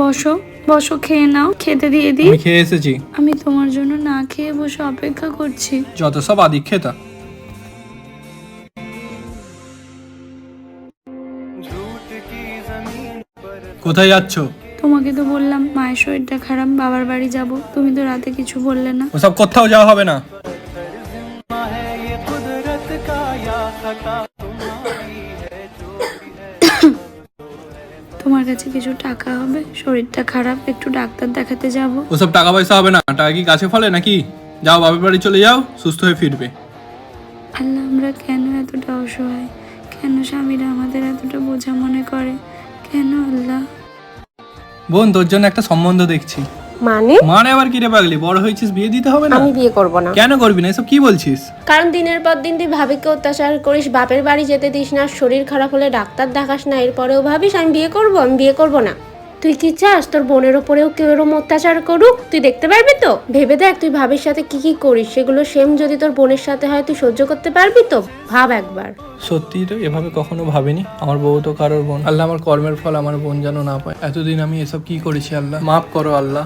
বসো বসো খেয়ে নাও খেতে দিয়ে দিই। আমি খেয়ে এসেছি। আমি তোমার জন্য না খেয়ে বসে অপেক্ষা করছি। যত সব আদিক খেতা কোথায় যাচ্ছ? তোমাকে তো বললাম মায়ের শরীরটা খারাপ বাবার বাড়ি যাব। তুমি তো রাতে কিছু বললে না। ওসব কোথাও যাওয়া হবে না। তোমার কাছে কিছু টাকা হবে? শরীরটা খারাপ একটু ডাক্তার দেখাতে যাব। ওসব টাকা পয়সা হবে না। টাকা কি গাছে ফলে নাকি? যাও বাবার বাড়ি চলে যাও সুস্থ হয়ে ফিরবে। আল্লাহ আমরা কেন এতটা অসহায়? কেন স্বামীরা আমাদের এতটা বোঝা মনে করে? কেন আল্লাহ? বোন তোর জন্য একটা সম্বন্ধ দেখছি। মানে? মানে আবার কিরে পাগলি? বড় হয়েছিস বিয়ে দিতে হবে না? আমি বিয়ে করব না। কেন করবি না? এসব কি বলছিস? কারণ দিনের পর দিন তুই ভাবিকে অত্যাচার করিস বাপের বাড়ি যেতে দিস না শরীর খারাপ হলে ডাক্তার দেখাস না এরপরেও ভাবিস আমি বিয়ে করব আমি বিয়ে করব না। তুই কি চাস? তোর বোনের ওপরেও কেউ এরম অত্যাচার করুক? তুই দেখতে পারবি তো? ভেবে দেখ তুই ভাবির সাথে কি কি করিস? সেগুলো সেম যদি তোর বোনের সাথে হয় তুই সহ্য করতে পারবি তো? ভাব একবার। সত্যি তো এভাবে কখনো ভাবিনি? আমার বউ তো কারোর বোন। আল্লাহ আমার কর্মের ফল আমার বোন যেন না পায়। এতদিন আমি এসব কি করেছি আল্লাহ? মাফ করো আল্লাহ।